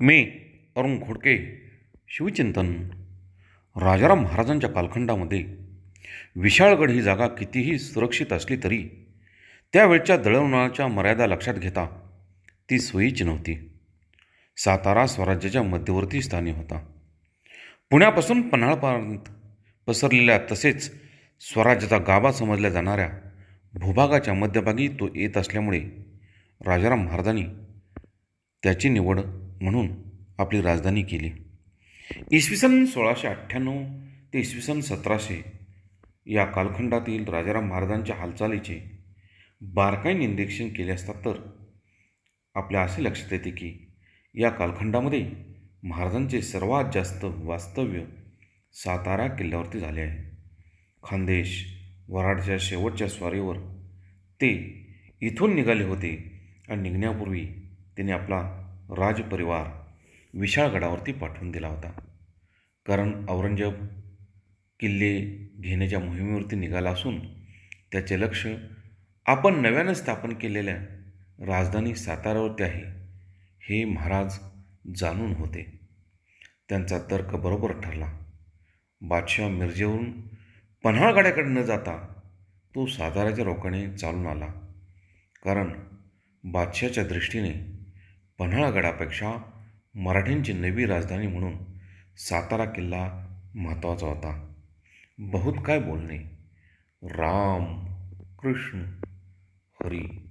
मी अरुण खोडके शिवचिंतन. राजाराम महाराजांच्या कालखंडामध्ये विशाळगड ही जागा कितीही सुरक्षित असली तरी त्यावेळच्या दळणवळणाच्या मर्यादा लक्षात घेता ती सोयीची नव्हती. सातारा स्वराज्याच्या मध्यवर्ती स्थानी होता. पुण्यापासून पन्हाळपर्यंत पसरलेल्या तसेच स्वराज्याचा गाभा समजल्या जाणाऱ्या भूभागाच्या मध्यभागी तो येत असल्यामुळे राजाराम महाराजांनी त्याची निवड म्हणून आपली राजधानी केली. इसवी सन सोळाशे अठ्ठ्याण्णव ते इसवी सन सतराशे या कालखंडातील राजाराम महाराजांच्या हालचालीचे बारकाईने निरीक्षण केले असता तर आपल्या असे लक्षात येते की या कालखंडामध्ये महाराजांचे सर्वात जास्त वास्तव्य सातारा किल्ल्यावरती झाले आहे. खानदेश वराडच्या शेवटच्या स्वारीवर ते इथून निघाले होते आणि निघण्यापूर्वी त्याने आपला राजपरिवार विशाळगडावरती पाठवून दिला होता. कारण औरंगजेब किल्ले घेण्याच्या मोहिमेवरती निघाला असून त्याचे लक्ष आपण नव्यानं स्थापन केलेल्या राजधानी साताऱ्यावरती आहे हे महाराज जाणून होते. त्यांचा तर्क बरोबर ठरला. बादशाह मिरजेवरून पन्हाळगडाकडे न जाता तो साताऱ्याच्या रोखाने चालून आला. कारण बादशाच्या दृष्टीने पन्हाळगडापेक्षा मराठ्यांची नवी राजधानी म्हणून सातारा किल्ला महत्त्वाचा होता. बहुत काय बोलणे. राम कृष्ण हरी.